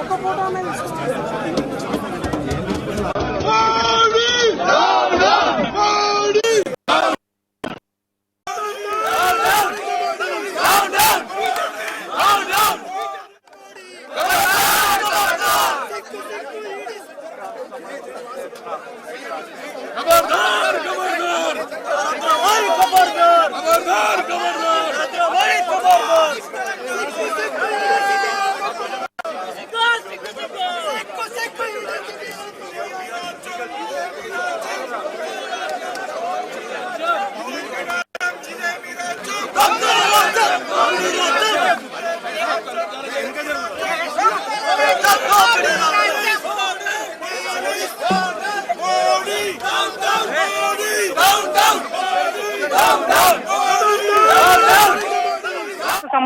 ఒక్క ఫోటో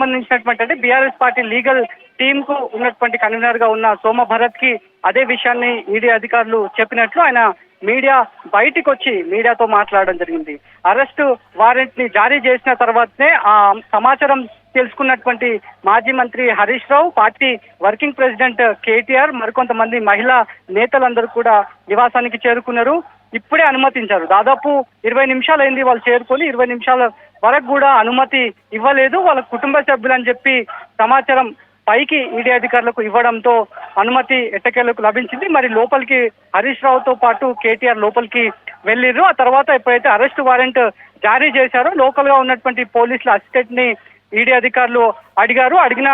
సంబంధించినటువంటి అంటే బీఆర్ఎస్ పార్టీ లీగల్ టీమ్కు ఉన్నటువంటి కన్వీనర్గా ఉన్న సోమ భరత్కి అదే విషయాన్ని ఈడీ అధికారులు చెప్పినట్లు ఆయన మీడియా బయటికి వచ్చి మీడియాతో మాట్లాడడం జరిగింది. అరెస్టు వారెంట్ని జారీ చేసిన తర్వాతనే ఆ సమాచారం తెలుసుకున్నటువంటి మాజీ మంత్రి Harish Rao party working president KTR మరికొంతమంది మహిళా నేతలందరూ కూడా నివాసానికి చేరుకున్నారు. ఇప్పుడే అనుమతించారు. దాదాపు ఇరవై నిమిషాలు అయింది వాళ్ళు చేరుకొని ఇరవై నిమిషాల వరకు కూడా అనుమతి ఇవ్వలేదు. వాళ్ళ కుటుంబ సభ్యులని చెప్పి సమాచారం పైకి ఈడీ అధికారులకు ఇవ్వడంతో అనుమతి ఎట్టకేలకు లభించింది. మరి లోపలికి హరీష్ రావుతో పాటు కేటీఆర్ లోపలికి వెళ్ళిర్రు. ఆ తర్వాత ఎప్పుడైతే అరెస్ట్ వారెంట్ జారీ చేశారో లోకల్గా ఉన్నటువంటి పోలీసుల అసిస్టెంట్ని ఈడీ అధికారులు అడిగారు. అడిగిన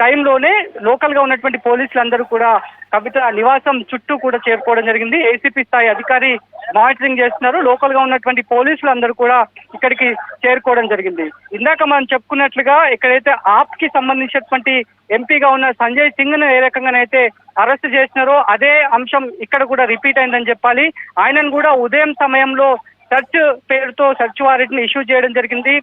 టైంలోనే లోకల్గా ఉన్నటువంటి పోలీసులందరూ కూడా కవిత నివాసం చుట్టూ కూడా చేరుకోవడం జరిగింది. ఏసీపీ స్థాయి అధికారి మానిటరింగ్ చేస్తున్నారు. లోకల్గా ఉన్నటువంటి పోలీసులు అందరూ కూడా ఇక్కడికి చేరుకోవడం జరిగింది. ఇందాక మనం చెప్పుకున్నట్లుగా ఎక్కడైతే ఆప్కి సంబంధించినటువంటి ఎంపీగా ఉన్న సంజయ్ సింగ్ను ఏ రకంగానైతే అరెస్ట్ చేసినారో అదే అంశం ఇక్కడ కూడా రిపీట్ అయిందని చెప్పాలి. ఆయనను కూడా ఉదయం సమయంలో సెర్చ్ పేరుతో సెర్చ్ వారెంట్ని ఇష్యూ చేయడం జరిగింది.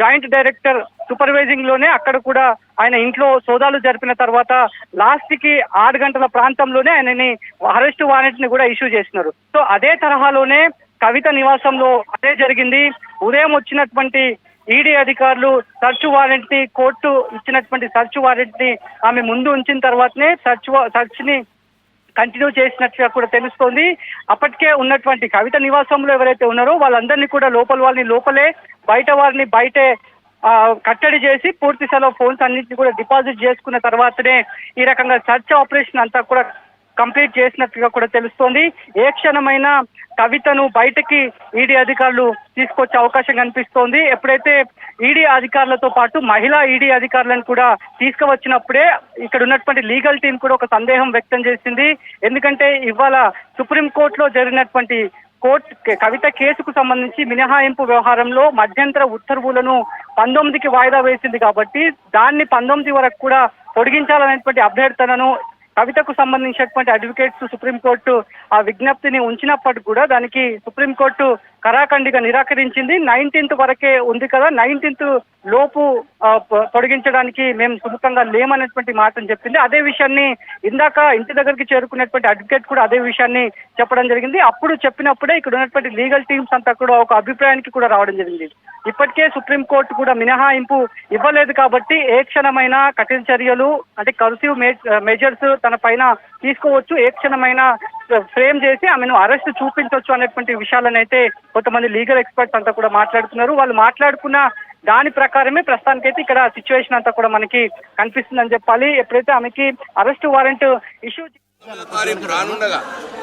జాయింట్ డైరెక్టర్ సూపర్వైజింగ్లోనే అక్కడ కూడా ఆయన ఇంట్లో సోదాలు జరిపిన తర్వాత లాస్ట్కి ఆరు గంటల ప్రాంతంలోనే ఆయనని అరెస్ట్ వారెంట్ని కూడా ఇష్యూ చేసినారు. సో అదే తరహాలోనే కవిత నివాసంలో అదే జరిగింది. ఉదయం వచ్చినటువంటి ఈడీ అధికారులు సర్చ్ వారెంట్ని కోర్టు ఇచ్చినటువంటి సర్చ్ వారెంట్ని ఆమె ముందు ఉంచిన తర్వాతనే సర్చ్ సర్చ్ని కంటిన్యూ చేసినట్టుగా కూడా తెలుస్తోంది. అప్పటికే ఉన్నటువంటి కవిత నివాసంలో ఎవరైతే ఉన్నారో వాళ్ళందరినీ కూడా లోపల వాళ్ళని లోపలే బయట వారిని బయటే కట్టడి చేసి పూర్తి స్థాయిలో ఫోన్స్ అన్నింటినీ కూడా డిపాజిట్ చేసుకున్న తర్వాతనే ఈ రకంగా సర్చ్ ఆపరేషన్ అంతా కూడా కంప్లీట్ చేసినట్టుగా కూడా తెలుస్తోంది. ఏ క్షణమైన కవితను బయటకి ఈడీ అధికారులు తీసుకొచ్చే అవకాశం కనిపిస్తోంది. ఎప్పుడైతే ఈడీ అధికారులతో పాటు మహిళా ఈడీ అధికారులను కూడా తీసుకువచ్చినప్పుడే ఇక్కడ ఉన్నటువంటి లీగల్ టీం కూడా ఒక సందేహం వ్యక్తం చేసింది. ఎందుకంటే ఇవాళ సుప్రీంకోర్టులో జరిగినటువంటి కోర్టు కవిత కేసుకు సంబంధించి మినహాయింపు వ్యవహారంలో మధ్యంతర ఉత్తర్వులను పంతొమ్మిదికి వాయిదా వేసింది కాబట్టి దాన్ని పంతొమ్మిది వరకు కూడా పొడిగించాలనేటువంటి అభ్యర్థనను కవితకు సంబంధించినటువంటి అడ్వకేట్స్ సుప్రీంకోర్టు ఆ విజ్ఞప్తిని ఉంచినప్పటికీ కూడా దానికి సుప్రీంకోర్టు కరాఖండిగా నిరాకరించింది. నైన్టీన్త్ వరకే ఉంది కదా నైన్టీన్త్ లోపు ఆ, పొడిగించడానికి మేము సుముఖంగా లేమనేటువంటి మాటను చెప్పింది. అదే విషయాన్ని ఇందాక ఇంటి దగ్గరికి చేరుకున్నటువంటి అడ్వకేట్ కూడా అదే విషయాన్ని చెప్పడం జరిగింది. అప్పుడు చెప్పినప్పుడే ఇక్కడ ఉన్నటువంటి లీగల్ టీమ్స్ అంతా కూడా ఒక అభిప్రాయానికి కూడా రావడం జరిగింది. ఇప్పటికే సుప్రీంకోర్టు కూడా మినహాయింపు ఇవ్వలేదు కాబట్టి ఏ క్షణమైనా కఠిన చర్యలు అంటే కర్సివ్ మెజర్స్ తన పైన తీసుకోవచ్చు. ఏ క్షణమైనా ఫ్రేమ్ చేసి ఆమెను అరెస్ట్ చూపించవచ్చు అనేటువంటి విషయాలనైతే కొంతమంది లీగల్ ఎక్స్పర్ట్స్ అంతా కూడా మాట్లాడుతున్నారు. వాళ్ళు మాట్లాడుకున్న దాని ప్రకారమే ప్రస్తుతానికైతే ఇక్కడ సిచ్యువేషన్ అంతా కూడా మనకి కనిపిస్తుందని చెప్పాలి. ఎప్పుడైతే ఆమెకి అరెస్ట్ వారెంట్ ఇష్యూ తారీఖు రానుండగా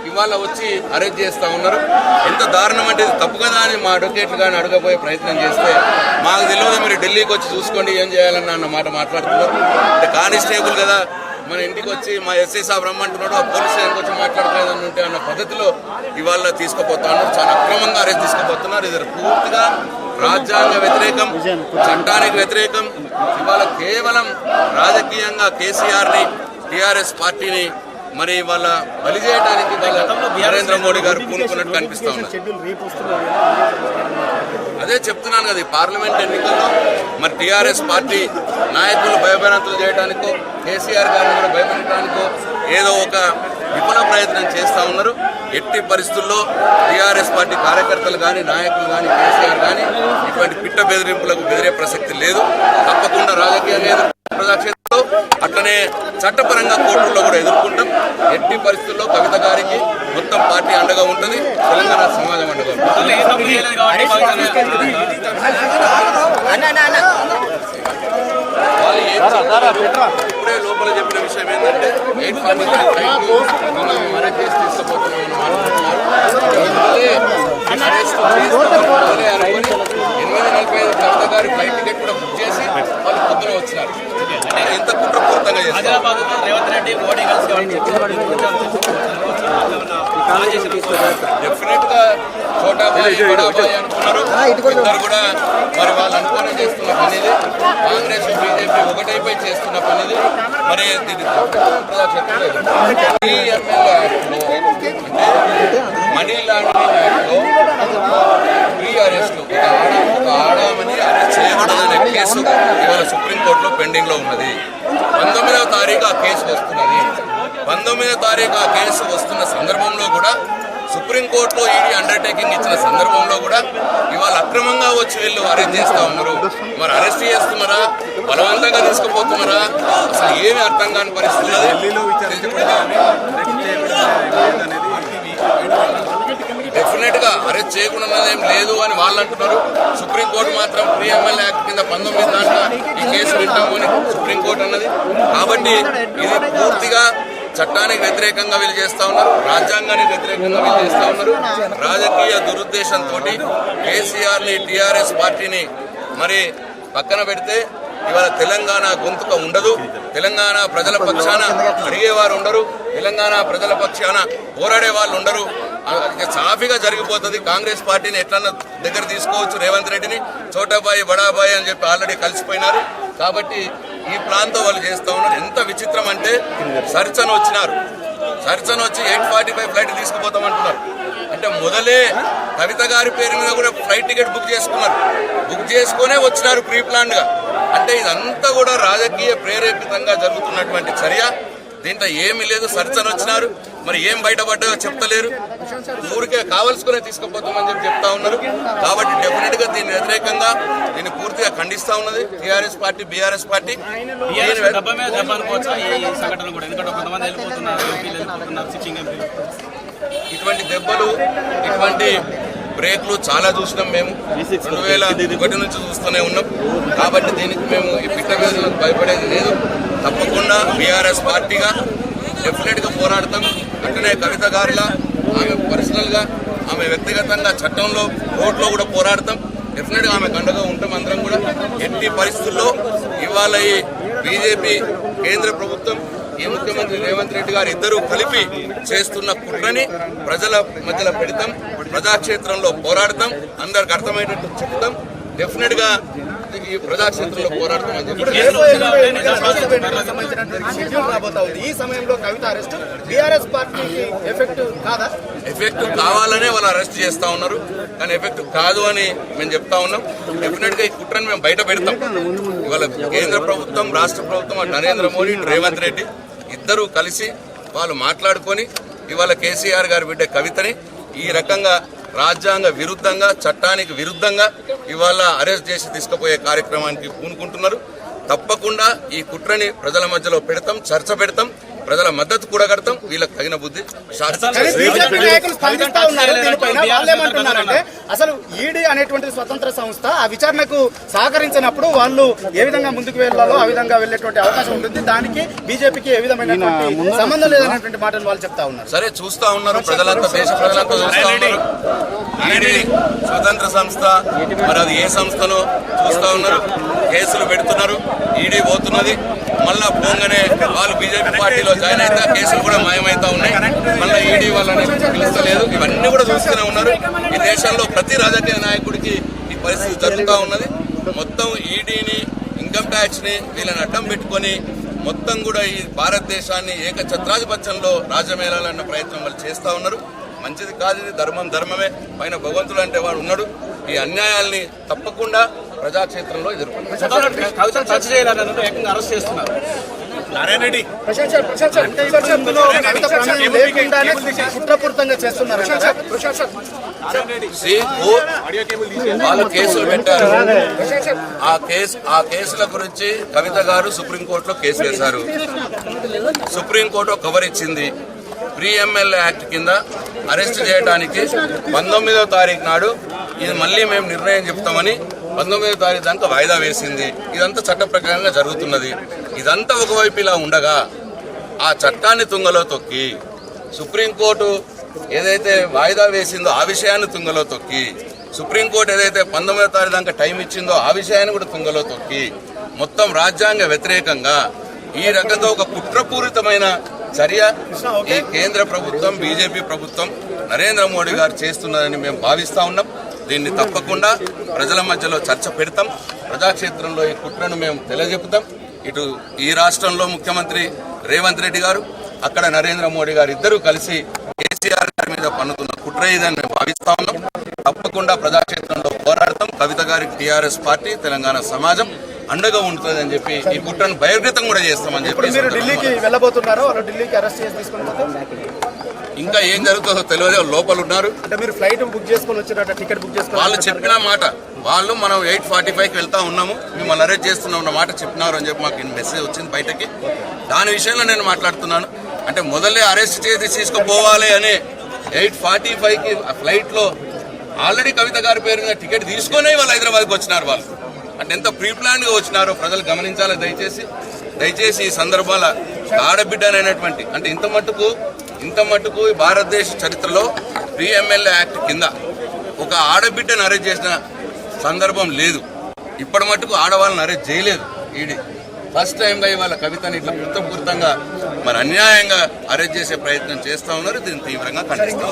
ఇవాళ వచ్చి అరెస్ట్ చేస్తా ఉన్నారు. ఎంత దారుణం అంటే తప్పు కదా అని మా అడ్వకేట్లు కానీ అడగబోయే ప్రయత్నం చేస్తే మాకు తెలియదు. మీరు ఢిల్లీకి వచ్చి చూసుకోండి ఏం చేయాలన్న అన్న మాట మాట్లాడుతున్నారు. అంటే కానిస్టేబుల్ కదా మన ఇంటికి వచ్చి మా ఎస్ఐ సాబ్ రమ్మంటున్నాడు ఆ పోలీస్ స్టేషన్కి వచ్చి మాట్లాడుకోలేదని ఉంటే అన్న పద్ధతిలో ఇవాళ తీసుకుపోతా ఉన్నారు చాలా అక్రమంగా అరెస్ట్ తీసుకుపోతున్నారు. ఇది పూర్తిగా రాజ్యాంగ వ్యతిరేకం చట్టానికి వ్యతిరేకం. ఇవాళ కేవలం రాజకీయంగా కేసీఆర్ని టీఆర్ఎస్ పార్టీని మరి వాళ్ళ బలి చేయడానికి నరేంద్ర మోడీ గారు పూనుకున్నట్టు కనిపిస్తా ఉన్నారు అదే చెప్తున్నాను కదా ఈ పార్లమెంట్ ఎన్నికల్లో మరి టీఆర్ఎస్ పార్టీ నాయకులు భయభ్రాంతులు చేయడానికో కేసీఆర్ గారిని కూడా భయపెట్టడానికో ఏదో ఒక విఫల ప్రయత్నం చేస్తూ ఉన్నారు. ఎట్టి పరిస్థితుల్లో టీఆర్ఎస్ పార్టీ కార్యకర్తలు కానీ నాయకులు కానీ కేసీఆర్ కానీ ఇటువంటి పిట్ట బెదిరింపులకు బెదిరే ప్రసక్తి లేదు. తప్పకుండా రాజకీయ ఎదుర్కొంటాం ప్రజాక్షేత్రంలో అట్లనే చట్టపరంగా కోర్టుల్లో కూడా ఎదుర్కొంటాం. ఎట్టి పరిస్థితుల్లో కవిత గారికి మొత్తం పార్టీ అండగా ఉంటుంది. తెలంగాణ సమాజం అండగా? ఇప్పుడే లోపల చెప్పిన విషయం ఏంటంటే ఎయిట్ ఫార్టీ మనం అరెస్ట్ చేసి తీసుకుపోతున్నాం నలభై ఐదు కవిత గారి ఫ్లైట్ టికెట్ కూడా బుక్ చేసి వాళ్ళు పొద్దున వచ్చినారు. ఎంత కుట్రపూరితంగా హైదరాబాద్ రేవంత్ రెడ్డి మోడీ డెఫినెట్గా చోటా అనుకున్నారు. ఇద్దరు కూడా మరి వాళ్ళు అనుకుని చేస్తున్న పని ఇది కాంగ్రెస్ బీజేపీ ఒకటైపోయి చేస్తున్న పని ఇది మరి దీన్ని. ఈ ఎమ్మెల్యే మనీ లాండరింగ్ యాక్ట్లో ఈ అరెస్ట్ ఒక ఆడ ఒక ఆడామని అరెస్ట్ చేయకూడదనే కేసు ఇవాళ సుప్రీంకోర్టులో పెండింగ్లో ఉన్నది. పంతొమ్మిదవ తారీఖు ఆ కేసు వస్తున్నది పంతొమ్మిదవ తారీఖు ఆ కేసు వస్తున్న సందర్భంలో కూడా సుప్రీంకోర్టులో ఈడీ అండర్టేకింగ్ ఇచ్చిన సందర్భంలో కూడా ఇవాళ అక్రమంగా వచ్చి వీళ్ళు అరెస్ట్ చేస్తా ఉన్నారు మరి అరెస్ట్ చేస్తున్నారా బలవంతంగా తీసుకుపోతున్నారా అసలు ఏమి అర్థం కాని పరిస్థితి గా చేయకుండా ఏం లేదు అని వాళ్ళు అంటున్నారు. సుప్రీంకోర్టు మాత్రం ప్రీ ఎమ్మెల్యే యాక్ట్ కింద పంతొమ్మిది దాంట్లో ఈ కేసు వింటాము అని సుప్రీంకోర్టు అన్నది. కాబట్టి ఇది పూర్తిగా చట్టానికి వ్యతిరేకంగా వీళ్ళు చేస్తా ఉన్నారు. రాజ్యాంగానికి వ్యతిరేకంగా వీళ్ళు చేస్తా ఉన్నారు. రాజకీయ దురుద్దేశంతో కేసీఆర్ని టిఆర్ఎస్ పార్టీని మరి పక్కన పెడితే ఇవాళ తెలంగాణ గొంతుక ఉండదు. తెలంగాణ ప్రజల పక్షాన అడిగేవారు ఉండరు తెలంగాణ ప్రజల పక్షాన పోరాడే వాళ్ళు ఉండరు. సాఫీగా జరిగిపోతుంది. కాంగ్రెస్ పార్టీని ఎట్లన్నా దగ్గర తీసుకోవచ్చు రేవంత్ రెడ్డిని. చోటాబాయి బడాబాయి అని చెప్పి ఆల్రెడీ కలిసిపోయినారు. కాబట్టి ఈ ప్లాన్తో వాళ్ళు చేస్తూ ఉన్నారు. ఎంత విచిత్రం అంటే సరిచన వచ్చినారు. సరిచన వచ్చి ఎయిట్ ఫార్టీ ఫైవ్ ఫ్లైట్ తీసుకుపోతామంటున్నారు. అంటే మొదలే కవిత గారి పేరు మీద కూడా ఫ్లైట్ టికెట్ బుక్ చేసుకున్నారు. బుక్ చేసుకునే వచ్చినారు ప్రీ ప్లాన్గా అంటే ఇదంతా కూడా రాజకీయ ప్రేరేపితంగా జరుగుతున్నటువంటి చర్య. దీంట్లో ఏమీ లేదు. సరిచన వచ్చినారు. మరి ఏం బయటపడ్డాయో చెప్తలేరు. ఊరికే కావలసుకునే తీసుకుపోతామని చెప్పి చెప్తా ఉన్నారు. కాబట్టి డెఫినెట్గా దీని వ్యతిరేకంగా దీన్ని పూర్తిగా ఖండిస్తా ఉన్నది. TRS party BRS party. ఇటువంటి దెబ్బలు ఇటువంటి బ్రేక్లు చాలా చూసినాం మేము. రెండు వేల ఒకటి నుంచి చూస్తూనే ఉన్నాం. కాబట్టి దీనికి మేము ఈ పిట్ట భయపడేది లేదు. తప్పకుండా బీఆర్ఎస్ పార్టీగా డెఫినెట్గా పోరాడతాం. అట్లనే కవిత గారిలా ఆమె పర్సనల్గా ఆమె వ్యక్తిగతంగా చట్టంలో కోర్టులో కూడా పోరాడతాం. డెఫినెట్గా ఆమె కండగా ఉంటాం అందరం కూడా. ఎట్టి పరిస్థితుల్లో ఇవాళ ఈ బీజేపీ కేంద్ర ప్రభుత్వం ఈ ముఖ్యమంత్రి రేవంత్ రెడ్డి గారు ఇద్దరూ కలిపి చేస్తున్న కుట్రని ప్రజల మధ్యలో పెడతాం. ప్రజాక్షేత్రంలో పోరాడతాం. అందరికి అర్థమయ్యేటట్టు చెప్తాం. డెఫినెట్గా ఈ ప్రజాక్షేత్రంలో పోరాడతాం అని చెప్పి ఈ సమయంలో కవిత అరెస్ట్. బీఆర్ఎస్ పార్టీకి ఎఫెక్ట్ కాదా? ఎఫెక్ట్ కావాలనే వాళ్ళు అరెస్ట్ చేస్తా ఉన్నారు. కానీ ఎఫెక్ట్ కాదు అని మేము చెప్తా ఉన్నాం. డెఫినెట్గా ఈ కుట్రని మేము బయట పెడతాం. ఇవాళ కేంద్ర ప్రభుత్వం రాష్ట్ర ప్రభుత్వం నరేంద్ర మోడీ రేవంత్ రెడ్డి ఇద్దరూ కలిసి వాళ్ళు మాట్లాడుకొని ఇవాళ కేసీఆర్ గారి బిడ్డ కవితని ఈ రకంగా రాజ్యాంగ విరుద్ధంగా చట్టానికి విరుద్ధంగా ఇవాళ అరెస్ట్ చేసి తీసుకుపోయే కార్యక్రమానికి పూనుకుంటున్నారు. తప్పకుండా ఈ కుట్రని ప్రజల మధ్యలో పెడతాం చర్చ పెడతాం. ప్రజల మద్దతు కూడా కడతాం. వీళ్ళకి తగిన బుద్ధి అసలు ఈడీ అనేటువంటి స్వతంత్ర సంస్థ ఆ విచారణకు సహకరించినప్పుడు వాళ్ళు ఏ విధంగా ముందుకు వెళ్ళాలో ఆ విధంగా వెళ్ళేటువంటి అవకాశం ఉంటుంది. దానికి బీజేపీకి ఏ విధమైనటువంటి సంబంధం లేదనేటువంటి మాటలు వాళ్ళు చెప్తా ఉన్నారు. సరే చూస్తా ఉన్నారు ప్రజలంతా దేశ ప్రజలంతా చూస్తా ఉన్నారు. ఈడీ స్వతంత్ర సంస్థ మరి అది ఏ సంస్థనో చూస్తా ఉన్నారు? కేసులు పెడుతున్నారు ఈడీ పోతున్నది. మళ్ళా పోగానే వాళ్ళు బీజేపీ పార్టీలో జాయిన్ అయితే కేసులు కూడా మాయమవుతా ఉన్నాయి. మళ్ళీ ఈడీ వాళ్ళని పిలుస్తలేదు. ఇవన్నీ కూడా చూస్తూనే ఉన్నారు. ఈ దేశంలో ప్రతి రాజకీయ నాయకుడికి ఈ పరిస్థితి జరుగుతూ ఉన్నది. మొత్తం ఈడీని ఇన్కమ్ ట్యాక్స్ని వీళ్ళని అడ్డం పెట్టుకొని మొత్తం కూడా ఈ భారతదేశాన్ని ఏక ఛత్రాధిపత్యంలో రాజమేళాలన్న ప్రయత్నం వాళ్ళు చేస్తూ ఉన్నారు. మంచిది కాదు ఇది ధర్మం ధర్మమే. పైన భగవంతుడు అంటే వాడు ఉన్నాడు. ఈ అన్యాయాల్ని తప్పకుండా ప్రజాక్షేత్రంలో చేయాలని ఏకంగా అరెస్ట్ చేస్తున్నారు. కుట్రపూరితంగా వాళ్ళు కేసులు పెట్టారు. ఆ కేసు ఆ కేసుల గురించి కవిత గారు సుప్రీంకోర్టులో కేసు వేశారు. సుప్రీంకోర్టు కవర్ ఇచ్చింది. ప్రీ ఎమ్మెల్యే యాక్ట్ కింద అరెస్ట్ చేయడానికి పంతొమ్మిదవ తారీఖు నాడు ఇది మళ్ళీ మేము నిర్ణయం చెప్తామని పంతొమ్మిదవ తారీఖు దాకా వాయిదా వేసింది. ఇదంతా చట్ట ప్రకారంగా జరుగుతున్నది. ఇదంతా ఒకవైపు ఇలా ఉండగా ఆ చట్టాన్ని తుంగలో తొక్కి సుప్రీంకోర్టు ఏదైతే వాయిదా వేసిందో ఆ విషయాన్ని తుంగలో తొక్కి సుప్రీంకోర్టు ఏదైతే పంతొమ్మిదో తారీఖు దాకా టైం ఇచ్చిందో ఆ విషయాన్ని కూడా తుంగలో తొక్కి మొత్తం రాజ్యాంగ వ్యతిరేకంగా ఈ రకంగా ఒక కుట్రపూరితమైన చర్య ఈ కేంద్ర ప్రభుత్వం బీజేపీ ప్రభుత్వం నరేంద్ర మోడీ గారు చేస్తున్నారని మేము భావిస్తా ఉన్నాం. దీన్ని తప్పకుండా ప్రజల మధ్యలో చర్చ పెడతాం. ప్రజాక్షేత్రంలో ఈ కుట్రను మేము తెలియజెపుతాం ఇటు ఈ రాష్ట్రంలో ముఖ్యమంత్రి రేవంత్ రెడ్డి గారు అక్కడ నరేంద్ర మోడీ గారు ఇద్దరూ కలిసి కేసీఆర్ గారి మీద పన్నుతున్న కుట్ర ఇదని మేము భావిస్తా ఉన్నాం. తప్పకుండా ప్రజాక్షేత్రంలో పోరాడతాం. కవిత గారికి టీఆర్ఎస్ పార్టీ తెలంగాణ సమాజం. అండగా ఉంటుంది అని చెప్పి ఈ కుట్రను బహిర్గతం కూడా చేస్తామని చెప్పి మీరు ఢిల్లీకి వెళ్ళబోతున్నారో వాళ్ళు ఢిల్లీకి అరెస్ట్ చేసి తీసుకొని ఇంకా ఏం జరుగుతుందో తెలియదు లోపల ఉన్నారు. అంటే మీరు ఫ్లైట్ బుక్ చేసుకొని వచ్చినట్టు టికెట్ బుక్ చేసుకొని వాళ్ళు చెప్పిన మాట వాళ్ళు మనం ఎయిట్ ఫార్టీ ఫైవ్కి వెళ్తా ఉన్నాము మిమ్మల్ని అరెస్ట్ చేస్తున్నాం అన్న మాట చెప్పినారు అని చెప్పి మాకు మెసేజ్ వచ్చింది బయటకి. దాని విషయంలో నేను మాట్లాడుతున్నాను. అంటే మొదలే అరెస్ట్ చేసి తీసుకుపోవాలి అని ఎయిట్ ఫార్టీ ఫైవ్కి ఫ్లైట్లో ఆల్రెడీ కవిత గారి పేరు మీద టికెట్ తీసుకొని వాళ్ళు హైదరాబాద్కి వచ్చినారు వాళ్ళు. అంటే ఎంత ప్రీ ప్లాన్గా వచ్చినారో ప్రజలు గమనించాలి. దయచేసి దయచేసి ఈ సందర్భాల ఆడబిడ్డనైనటువంటి అంటే ఇంత మట్టుకు ఇంత మట్టుకు భారతదేశ చరిత్రలో పిఎంఎల్ఏ యాక్ట్ కింద ఒక ఆడబిడ్డను అరెస్ట్ చేసిన సందర్భం లేదు. ఇప్పటి మట్టుకు ఆడవాళ్ళని అరెస్ట్ చేయలేదు ఈడీ. ఫస్ట్ టైంగా ఇవాళ కవితని ఇట్లా కృతపూరితంగా మరి అన్యాయంగా అరెస్ట్ చేసే ప్రయత్నం చేస్తా ఉన్నారు. దీన్ని తీవ్రంగా ఖండిస్తాం